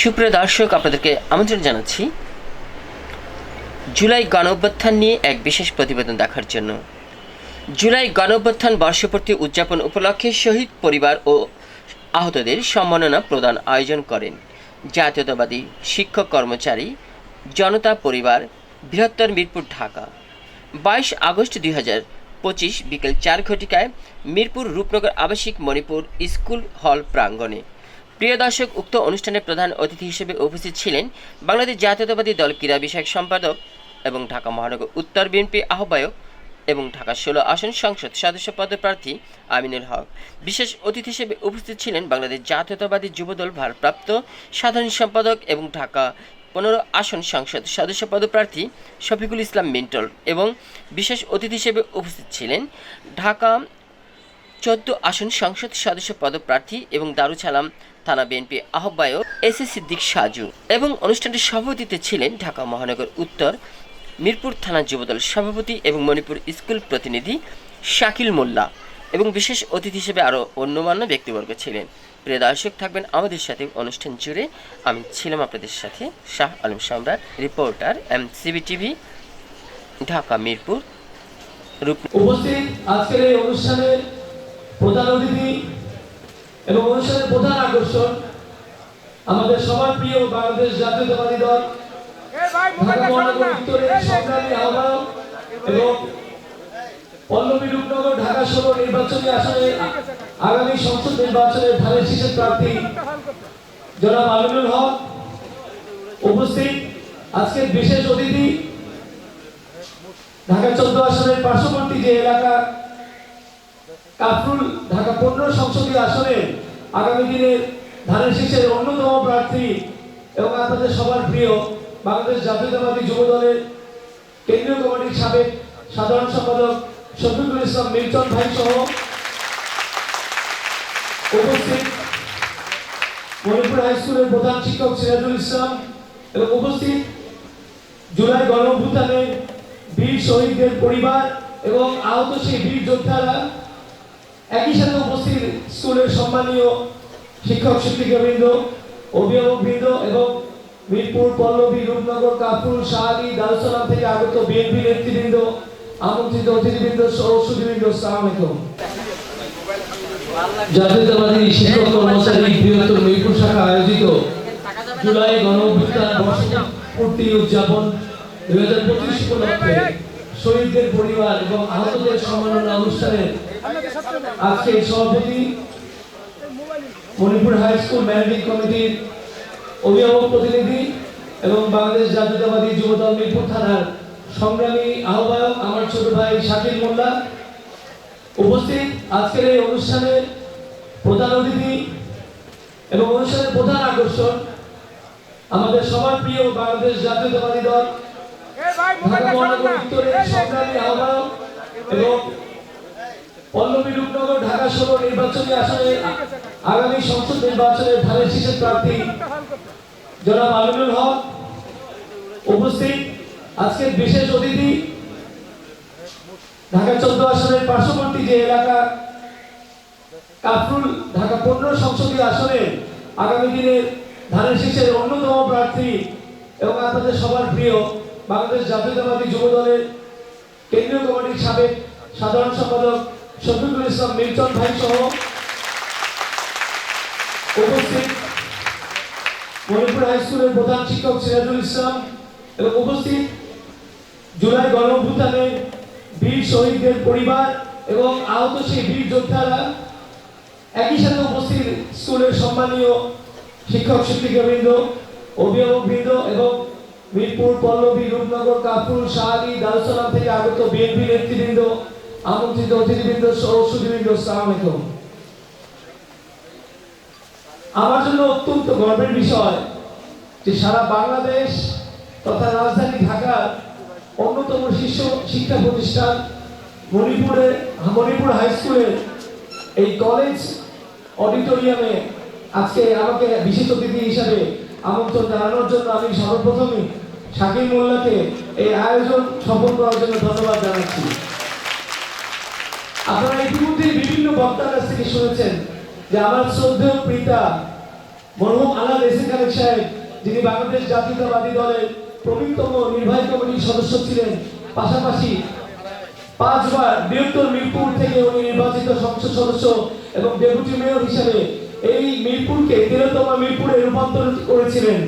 সুপ্রিয় দর্শক, আপনাদেরকে আমন্ত্রণ জানাচ্ছি জুলাই গণ অভ্যুত্থান নিয়ে এক বিশেষ প্রতিবেদন দেখার জন্য। জুলাই গণ অভ্যুত্থান বর্ষপূর্তি উদযাপন উপলক্ষে শহীদ পরিবার ও আহতদের সম্মাননা প্রদান আয়োজন করেন জাতীয়তাবাদী শিক্ষক কর্মচারী জনতা পরিবার, বৃহত্তর মিরপুর, ঢাকা। বাইশ আগস্ট দুই হাজার পঁচিশ বিকেল চার ঘটিকায় মিরপুর রূপনগর আবাসিক মণিপুর স্কুল হল প্রাঙ্গণে প্রিয় দর্শক, উক্ত অনুষ্ঠানে প্রধান অতিথি হিসেবে উপস্থিত ছিলেন বাংলাদেশ জাতীয়তাবাদী দল ক্রীড়া বিষয়ক সম্পাদক এবং ঢাকা মহানগর উত্তর বিএনপি আহ্বায়ক এবং ঢাকা ষোলো আসন সংসদ সদস্য পদপ্রার্থী আমিনুল হক। বিশেষ অতিথি হিসেবে উপস্থিত ছিলেন বাংলাদেশ জাতীয়তাবাদী যুবদল ভারপ্রাপ্ত সাধারণ সম্পাদক এবং ঢাকা পনেরো আসন সংসদ সদস্য পদপ্রার্থী শফিকুল ইসলাম মিন্টল এবং বিশেষ অতিথি হিসেবে উপস্থিত ছিলেন ঢাকা চোদ্দ আসন সংসদ সদস্য পদপ্রার্থী এবং দারুসালাম থানা বিএনপি আহ্বায়ক এস এস সিদ্দিক সাজু এবং অনুষ্ঠানটির সভাপতিতে ছিলেন ঢাকা মহানগর উত্তর, মিরপুর থানা যুবদল সভাপতি এবং মণিপুর স্কুল প্রতিনিধি শাকিল মোল্লা এবং বিশেষ অতিথি হিসেবে আরও অন্যমান্য ব্যক্তিবর্গ ছিলেন। প্রিয় দর্শক, থাকবেন আমাদের সাথে অনুষ্ঠান জুড়ে। আমি ছিলাম আপনাদের সাথে Shah Alam Samrat, reporter M C B TV, Dhaka, Mirpur রূপ উপস্থিত আজকের এই অনুষ্ঠানের প্রধান অতিথি এবং অনুষ্ঠানের প্রধান আকর্ষণ আমাদের সবার প্রিয় বাংলাদেশ জাতীয়তাবাদী দল এবং পল্লবী রূপনগর ঢাকা নির্বাচনী আসনে আগামী সংসদ নির্বাচনের ধানের শীষের প্রার্থী জনাব আমিনুল হক উপস্থিত। আজকের বিশেষ অতিথি ঢাকা চোদ্দ আসনের পার্শ্ববর্তী যে এলাকা কাফরুল ঢাকা পনেরো সংসদীয় আসনে আগামী দিনে ধানের শীষের অন্যতম প্রার্থী এবং আপনাদের সবার প্রিয় বাংলাদেশ জাতীয়তাবাদী যুব দলের কেন্দ্রীয় কমিটির সাবেক সাধারণ সম্পাদক শফিকুল ইসলাম মিল্টন ভাই সহ উপস্থিত মণিপুর হাই স্কুলের প্রধান শিক্ষক সিরাজুল ইসলাম এবং উপস্থিত জুলাই গণ অভ্যুত্থানে বীর শহীদদের পরিবার এবং আহত সেই বীর যোদ্ধারা একই সাথে উপস্থিত স্কুলের সম্মানীয় শিক্ষক শিক্ষিকাবৃন্দ, অভিভাবকবৃন্দ এবং মিরপুর পল্লবী রূপনগর কাপুর শাহালি দারুসালাম থেকে আগত বিএনপি নেতৃবৃন্দ, আমন্ত্রিত অতিথিবৃন্দ সহ সুধীবৃন্দ সালাম আলাইকুম। জাতীয়তাবাদী শিক্ষক কর্মচারী বৃহত্তর মিরপুর শাখা আয়োজিত জুলাই গণ অভ্যুত্থান বর্ষপূর্তি উদযাপন দুই হাজার পঁচিশ উপলক্ষে শহীদদের পরিবার এবং আহতদের সম্মাননা অনুষ্ঠানে আজকে সভাপতি মণিপুর হাই স্কুল ম্যানেজিং কমিটির অভিভাবক প্রতিনিধি এবং বাংলাদেশ জাতীয়তাবাদী যুবদল মিরপুর থানার সংগ্রামী আহ্বায়ক আমার ছোট ভাই শাকিল মোল্লা উপস্থিত আজকের এই অনুষ্ঠানের প্রধান অতিথি এবং অনুষ্ঠানের প্রধান আকর্ষণ আমাদের সবার প্রিয় বাংলাদেশ জাতীয়তাবাদী দল ঢাকা মহানগর উত্তরের সংগ্রামী আহ্বায়ক এবং পল্লবী রূপনগর ঢাকা ষোলো নির্বাচনী আসনে আগামী সংসদ নির্বাচনের ধানের শীষের প্রার্থী জনাব আমিনুল হক। উপস্থিত আজকের বিশেষ অতিথি ঢাকা চোদ্দ আসনের পার্শ্ববর্তী যে এলাকা কাফরুল ঢাকা পনেরো সংসদীয় আসনে আগামী দিনে ধানের শীষের অন্যতম প্রার্থী এবং আপনাদের সবার প্রিয় বাংলাদেশ জাতীয়তাবাদী যুব দলের কেন্দ্রীয় কমিটির সাবেক সাধারণ সম্পাদক শফিকুল ইসলাম মিল্টন ভাই সহ উপস্থিত মণিপুর হাই স্কুলের প্রধান শিক্ষক সিরাজুল ইসলাম এবং উপস্থিত জুলাই গণ বীর শহীদদের পরিবার এবং আহত সেই বীর যোদ্ধারা একই সাথে উপস্থিত স্কুলের সম্মানীয় শিক্ষক শিক্ষিকাবৃন্দ, অভিভাবকবৃন্দ এবং মিরপুর, পল্লবী, রূপনগর, কাপুর শাহালি দারুসালাম থেকে আগত বিএনপি নেতৃবৃন্দ, আমন্ত্রিত অতিথিবৃন্দ সহ সুধীবৃন্দ সালাম আলাইকুম। আমার জন্য অত্যন্ত গর্বের বিষয় যে সারা বাংলাদেশ তথা রাজধানী ঢাকার অন্যতম শীর্ষ শিক্ষা প্রতিষ্ঠান মণিপুরে, মণিপুর হাই স্কুলের এই কলেজ অডিটোরিয়ামে আজকে আমাকে বিশেষ অতিথি হিসাবে আমন্ত্রণ জানানোর জন্য আমি সর্বপ্রথমে শাকিল মোল্লাকে এই আয়োজন সফল করার জন্য ধন্যবাদ জানাচ্ছি। আপনারা ইতিমধ্যে বিভিন্ন বক্তার কাছ থেকে শুনেছেন যে আমার শ্রদ্ধেয় পিতা মরহুম আলাদ এসে খালেক সাহেব, যিনি বাংলাদেশ জাতীয়তাবাদী দলের প্রবীণতম নির্বাহী কমিটির সদস্য ছিলেন, পাশাপাশি পাঁচবার বৃহত্তর মিরপুর থেকে উনি নির্বাচিত সংসদ সদস্য এবং ডেপুটি মেয়র হিসেবে এই মিরপুরকে তেরোতম মিরপুরে রূপান্তরিত করেছিলেন।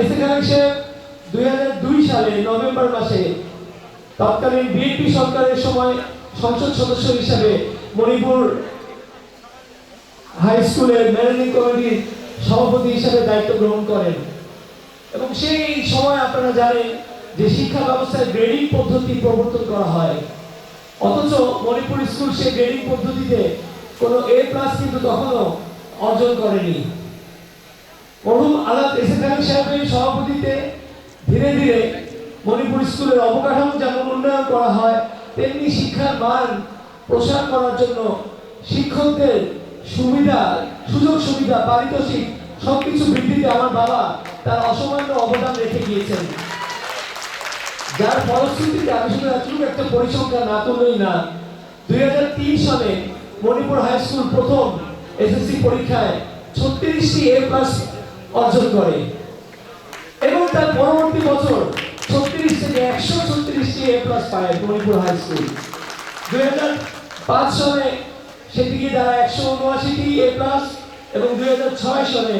এসে খালেক সাহেব দুই সালে নভেম্বর মাসে। তৎকালীন বিএনপি সরকারের সময় সংসদ সদস্য হিসেবে মণিপুর হাই স্কুলের ম্যানেজিং কমিটির সভাপতি হিসেবে দায়িত্ব গ্রহণ করেন। এবং সেই সময় আপনারা জানেন যে শিক্ষা ব্যবস্থায় গ্রেডিং পদ্ধতি প্রবর্তন করা হয়। অথচ মণিপুর স্কুল সেই গ্রেডিং পদ্ধতিতে কোনো এ প্লাস কিন্তু তখনও অর্জন করেনি। মরহুম আলাদ এসে খান সাহেবের সভাপতিতে। ধীরে ধীরে মণিপুর স্কুলের অবকাঠামো যেমন উন্নয়ন করা হয়, তেমনি শিক্ষার মান প্রসার করার জন্য শিক্ষকদের সুবিধা, সুযোগ সুবিধা, পারিতোষিক সবকিছু বৃদ্ধিতে আমার বাবা তার অসামান্য অবদান রেখে গিয়েছেন। যার ফলশ্রুতিতে আমি শুধু একটা পরিসংখ্যান না তুললেই না, দুই হাজার তিন সালে মণিপুর হাই স্কুল প্রথম এসএসসি পরীক্ষায় ছত্রিশটি এ প্লাস অর্জন করে। এবং তার পরবর্তী বছর ছত্রিশ থেকে একশো ছত্রিশটি এ প্লাস পায় মণিপুর হাই স্কুল। দুই হাজার পাঁচ সালে সেটিকে দ্বারা একশো উনআশিটি এ প্লাস এবং দুই হাজার ছয় সালে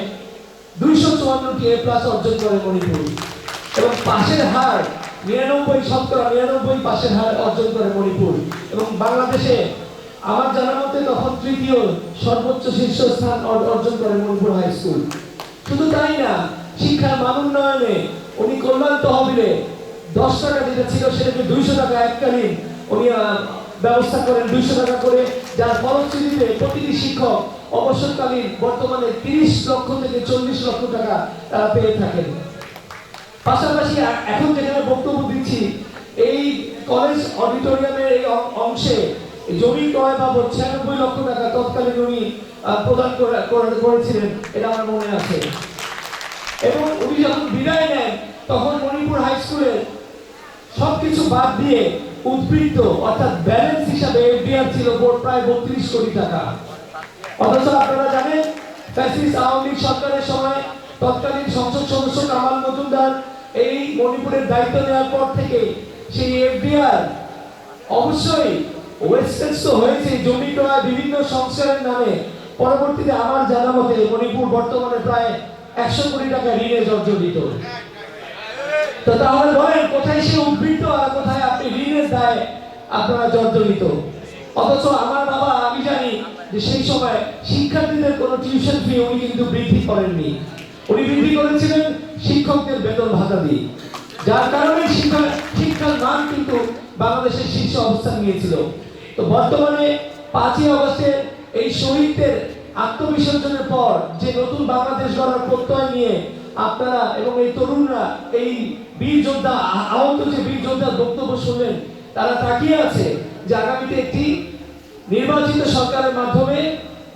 দুইশো চুয়ান্নটি এ প্লাস অর্জন করে মণিপুর। এবং পাশের হার নিরানব্বই শতকরা নিরানব্বই পাশের হার অর্জন করে মণিপুর। এবং বাংলাদেশে আমার জানা মতে তখন তৃতীয় সর্বোচ্চ শীর্ষস্থান অর্জন করেন মণিপুর হাই স্কুল। শুধু তাই না শিক্ষার মান উন্নয়নে উনি কল্যাণ তহবিলে দশ টাকা যেটা ছিল সেটাকে দুইশো টাকা এককালীন উনি ব্যবস্থা করেন দুইশো টাকা করে, যার ফলশ্রুতিতে প্রতিটি শিক্ষক অবসরকালীন বর্তমানে তিরিশ লক্ষ থেকে চল্লিশ লক্ষ টাকা তারা পেয়ে থাকেন। পাশাপাশি এখন যেখানে বক্তব্য দিচ্ছি, এই কলেজ অডিটোরিয়ামের এই অংশে জমি ক্রয় বাবদ ছিয়ানব্বই লক্ষ টাকা তৎকালীন উনি প্রদান করে- করে- করেছিলেন, এটা আমার মনে আছে। এবং উনি যখন বিদায় নেন, তখন মণিপুর হাই স্কুলের সবকিছু বাদ দিয়ে উদ্বৃত্ত, অর্থাৎ ব্যালেন্স হিসাবে এফডিআর ছিল বোর্ড প্রায় বত্রিশ কোটি টাকা। অথচ আপনারা জানেন ফ্যাসিস্ট আওয়ামী সরকারের সময় তৎকালীন সংসদ সদস্য কামাল মজুমদার এই মণিপুরের দায়িত্ব নেওয়ার পর থেকে সেই এফডিআর অবশ্যই বিভিন্ন সংস্কারের নামে। পরবর্তীতে আমার জানা মতে মণিপুর বর্তমানে প্রায় একশো কোটি টাকা ঋণে জর্জরিত। তো তাহলে বলেন, কোথায় সে উদ্বৃত্ত আর কোথায় আপনি ঋণের দায় আপনারা জর্জরিত? অথচ আমার বাবা, আমি জানি যে সেই সময় শিক্ষার্থীদের কোনো টিউশন ফি উনি কিন্তু বৃদ্ধি করেননি। উনি বৃদ্ধি করেছিলেন শিক্ষকদের বেতন ভাতা দিয়ে। যার কারণে শিক্ষা শিক্ষার মান কিন্তু বাংলাদেশের শীর্ষ অবস্থান নিয়েছিল। তো বর্তমানে পাঁচই আগস্টের এই শহীদদের আত্মবিসর্জনের পর যে নতুন বাংলাদেশ গড়ার প্রত্যয় নিয়ে আপনারা এবং এই তরুণরা, এই বীর যোদ্ধা, আহত যে বীর যোদ্ধার বক্তব্য শুনলেন, তারা তাকিয়ে আছে যে আগামীতে একটি নির্বাচিত সরকারের মাধ্যমে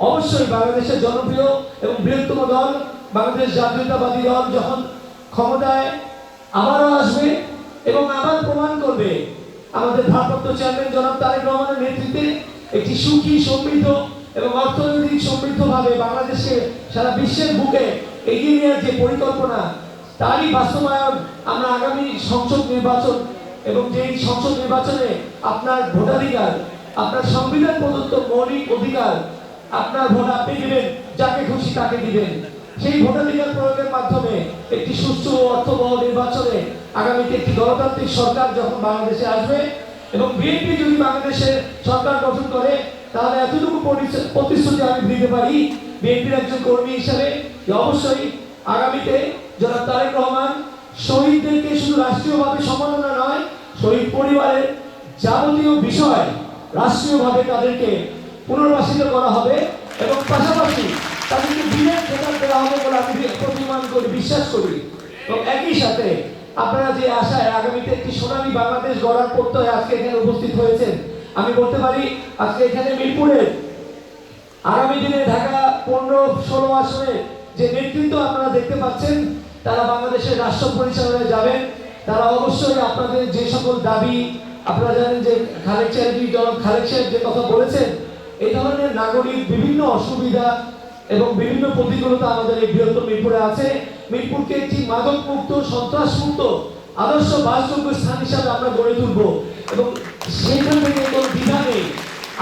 অবশ্যই বাংলাদেশের জনপ্রিয় এবং বৃহত্তম দল, বাংলাদেশ জাতীয়তাবাদী দল যখন ক্ষমতায় আবারও আসবে এবং আবার প্রমাণ করবে আমাদের ভারপ্রাপ্ত চেয়ারম্যান জনাব তারেক রহমানের নেতৃত্বে একটি সুখী, সমৃদ্ধ এবং অর্থনৈতিক সমৃদ্ধভাবে সারা বিশ্বের বুকে এগিয়ে নেওয়ার যে পরিকল্পনা, তারই বাস্তবায়ন আমরা আগামী সংসদ নির্বাচন এবং যেই সংসদ নির্বাচনে আপনার ভোটাধিকার, আপনার সংবিধান প্রদত্ত মৌলিক অধিকার আপনার ভোট আপনি দিবেন, যাকে খুশি তাকে দিবেন। সেই ভোটাধিকার প্রয়োগের মাধ্যমে একটি সুষ্ঠু অর্থবহ নির্বাচনে আগামীতে একটি গণতান্ত্রিক সরকার যখন বাংলাদেশে আসবে এবং বিএনপি যদি বাংলাদেশের সরকার গঠন করে, তাহলে এতটুকু প্রতিশ্রুতি আমি দিতে পারি বিএনপির একজন কর্মী হিসাবে যে অবশ্যই আগামীতে জনাব তারেক রহমান শহীদদেরকে শুধু রাষ্ট্রীয়ভাবে সম্মাননা নয়, শহীদ পরিবারের যাবতীয় বিষয় রাষ্ট্রীয়ভাবে তাদেরকে পুনর্বাসিত করা হবে এবং পাশাপাশি তাদেরকে বিলের খেতাব দেওয়া হবে বলে আমি প্রতিমান করি বিশ্বাস করি। এবং একই সাথে আপনারা যে আশায় আগামীতে একটি সোনালী বাংলাদেশ গড়ার প্রত্যয় আজকে এখানে উপস্থিত হয়েছেন, আমি বলতে পারি আজকে এখানে মিরপুরের আগামী দিনে ঢাকা পনেরো ষোলো আসনে যে নেতৃত্ব আপনারা দেখতে পাচ্ছেন, তারা বাংলাদেশের রাষ্ট্র পরিচালনায় যাবেন। তারা অবশ্যই আপনাদের যে সকল দাবি, আপনারা জানেন যে খালেক সাহেব, জনাব খালেক সাহেব যে কথা বলেছেন এই ধরনের নাগরিক বিভিন্ন অসুবিধা এবং বিভিন্ন প্রতিকূলতা আমাদের এই বৃহত্তর মিরপুরে আছে। মিরপুরকে একটি মাদক মুক্ত সন্ত্রাস মুক্ত আদর্শ বাসযোগ্য স্থান হিসাবে আমরা গড়ে তুলব। এবং সেখান থেকে কোনো দ্বিধা নেই।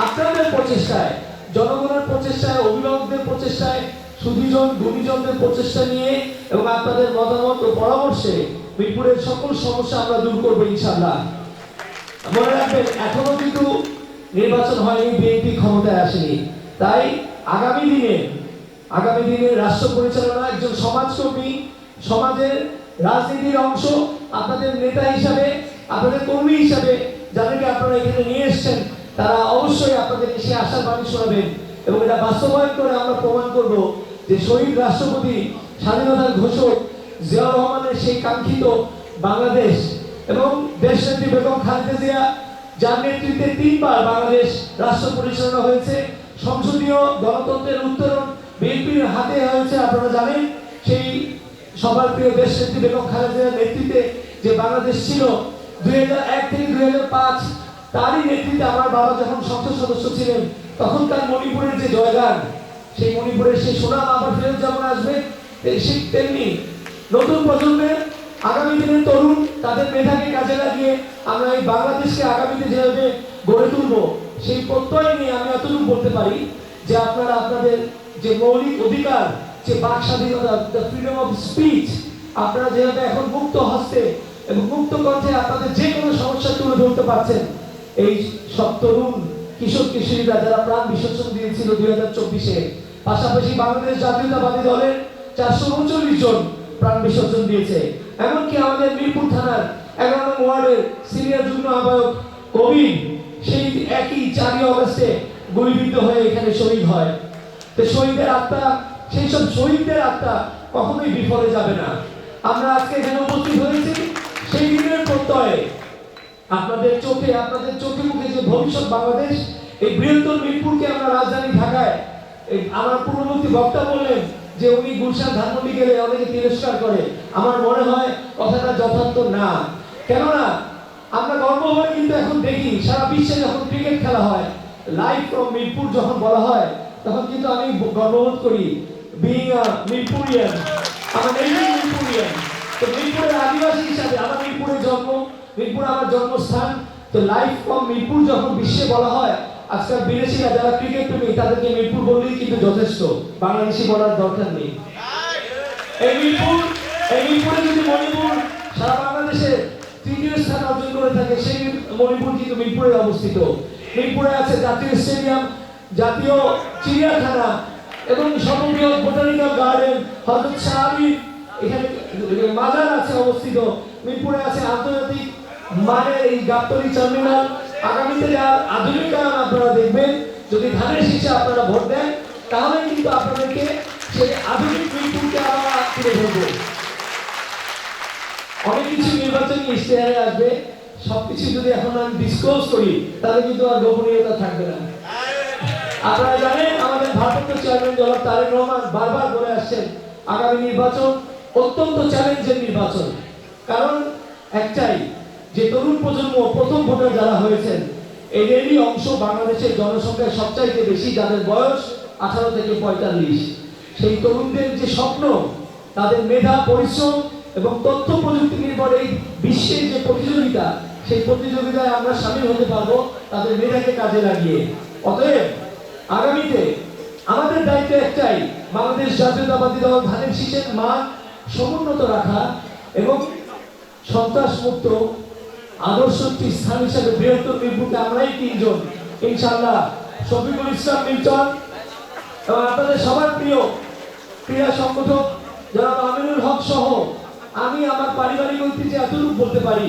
আপনাদের প্রচেষ্টায়, জনগণের প্রচেষ্টায়, অভিভাবকদের প্রচেষ্টায় সুদীজন গুণীজনদের প্রচেষ্টা নিয়ে এবং আপনাদের মতামত ও পরামর্শে মিরপুরের সকল সমস্যা আমরা দূর করব ইনশাআল্লাহ। মনে রাখবেন, এখনও কিন্তু নির্বাচন হয়নি, বিএনপি ক্ষমতায় আসেনি। তাই আগামী দিনে আগামী দিনে রাষ্ট্র পরিচালনা একজন সমাজকর্মী, সমাজের রাজনীতির অংশ, আপনাদের নেতা হিসাবে, আপনাদের কর্মী হিসাবে যাদেরকে আপনারা এখানে নিয়ে এসেছেন, তারা অবশ্যই আপনাদেরকে সে আশার বাণী শোনাবেন এবং এটা বাস্তবায়ন করে আমরা প্রমাণ করব যে শহীদ রাষ্ট্রপতি, স্বাধীনতার ঘোষক জিয়াউর রহমানের সেই কাঙ্ক্ষিত বাংলাদেশ এবং দেশ দেশনেত্রী বেগম খালেদা জিয়া, যার নেতৃত্বে তিনবার বাংলাদেশ রাষ্ট্র পরিচালনা হয়েছে, সংসদীয় গণতন্ত্রের উত্তরণ বিএনপির হাতে হয়েছে, আপনারা জানেন, সেই সবার প্রিয় দেশনেত্রী বেগম খালেদা জিয়ার নেতৃত্বে যে বাংলাদেশ ছিল, দুই হাজার এক থেকে দুই হাজার পাঁচ, তারই নেতৃত্বে আমার বাবা যখন সংসদ সদস্য ছিলেন, তখন তার মণিপুরের যে জয়গান, সেই মণিপুরের সেই সুনাম আবার ফেরত যেমন আসবে ঠিক তেমনি নতুন প্রজন্মের আগামী দিনের তরুণ তাদের মেধাকে কাজে লাগিয়ে আমরা এই বাংলাদেশকে আগামীতে যেভাবে গড়ে তুলব, সেই প্রত্যয় নিয়ে আমি এতটুকু বলতে পারি যে আপনারা আপনাদের যে মৌলিক অধিকার, যে বাক স্বাধীনতা দ্য ফ্রিডম অফ স্পিচ আপনারা যেভাবে এখন মুক্ত হস্তে এবং মুক্ত কণ্ঠে আপনাদের যে কোনো সমস্যা তুলে ধরতে পারছেন, এই সব তরুণ কিশোর কিশোরীরা যারা প্রাণ বিসর্জন দিয়েছিল দুই হাজার চব্বিশে, পাশাপাশি বাংলাদেশ জাতীয়তাবাদী দলের চারশো উনচল্লিশ জন প্রাণ বিসর্জন দিয়েছে। এমনকি আমাদের মিরপুর থানার এগারো ওয়ার্ডের সিনিয়র যুগ্ম আহ্বায়ক কবির, সেই একই চারই অগস্টে গুলিবিদ্ধ হয়ে এখানে শহীদ হয়। শহীদের আত্মা, সেই সব শহীদদের আত্মা কখনোই বিফলে যাবে না। আমরা আজকে এখানে উপস্থিত হয়েছি সেই দিনের প্রত্যয়ে। আপনাদের চোখে আপনাদের চোখে মুখে যে ভবিষ্যৎ বাংলাদেশ, এই বৃহত্তর মিরপুরকে আমরা রাজধানী ঢাকায় আমার পূর্ববর্তী বক্তা বললেন যে উনি গুলশান ধানমন্ডি গেলে অনেকে তিরস্কার করে। আমার মনে হয় কথাটা যথার্থ না। কেননা, আমরা গর্ব হয়ে কিন্তু এখন দেখি, সারা বিশ্বে যখন ক্রিকেট খেলা হয় লাইভ ফ্রম মিরপুর যখন বলা হয় তখন কিন্তু আমি গর্ববোধ করি বিং মিরপুরিয়ান আমার নিজেই মিরপুরিয়ান তো মিরপুরের আদিবাসী হিসাবে আমার মিরপুরে জন্ম, মিরপুর আমার জন্মস্থান। তো লাইফ ফ্রম মিরপুর যখন বিশ্বে বলা হয়, আজকাল বিদেশিরা যারা ক্রিকেট প্রেমী, তাদেরকে মিরপুর বললেই কিন্তু যথেষ্ট। বাংলাদেশি বলার দরকার নেই। এই মিরপুর, এই মিরপুরে যদি মণিপুর, সারা বাংলাদেশে তৃতীয় স্থান অর্জন করে থাকে, সেই মণিপুর কিন্তু মিরপুরে অবস্থিত। মিরপুরে আছে জাতীয় স্টেডিয়াম জাতীয় চিড়িয়াখানা এবং সর্ববৃহৎ বোটানিক্যাল গার্ডেন। হজরত শাহ এখানে মাজার আছে অবস্থিত। মিরপুরে আছে আন্তর্জাতিক মানের এই গাবতলি টার্মিনাল আগামীতে যা আধুনিকায়ন আপনারা দেখবেন, যদি ধানের শীষে আপনারা ভোট দেন, তাহলে কিন্তু আপনাদেরকে সেই আধুনিক মিরপুরকে আমরা তুলে ধরবো। অনেক কিছু নির্বাচনী ইশতেহারে আসবে। সবকিছু যদি এখন আমি ডিসক্লোজ করি, তাহলে কিন্তু আর গোপনীয়তা থাকবে না। আপনারা জানেন, আমাদের ভারপ্রাপ্ত চেয়ারম্যান জনাব তারেক রহমান বারবার বলে আসছেন, আগামী নির্বাচন অত্যন্ত চ্যালেঞ্জের নির্বাচন। কারণ একটাই, যে তরুণ প্রজন্ম প্রথম ভোটার যারা হয়েছেন, এদেরই অংশ বাংলাদেশের জনসংখ্যায় সবচাইতে বেশি, যাদের বয়স আঠারো থেকে পঁয়তাল্লিশ। সেই তরুণদের যে স্বপ্ন, তাদের মেধা, পরিশ্রম এবং তথ্য প্রযুক্তি নির্ভর এই বিশ্বের যে প্রতিযোগিতা, সেই প্রতিযোগিতায় আমরা সামিল হতে পারব, তাদের মেধাকে কাজে লাগিয়ে। অতএব আগামীতে আমাদের দায়িত্ব একটাই, বাংলাদেশ জাতীয়তাবাদী দল ধানের শীষের মান সমুন্নত রাখা এবং সন্ত্রাস মুক্ত আদর্শ একটি স্থান হিসাবে বৃহত্তর মিরপুরকে আমরাই তিনজন, ইনশাআল্লাহ। শফিকুল ইসলাম মিল্টন এবং আপনাদের সবার প্রিয় ক্রীড়া সংগঠক যারা আমিনুল হক সহ আমি আমার পারিবারিক ঐতিহ্যে এতটুকু বলতে পারি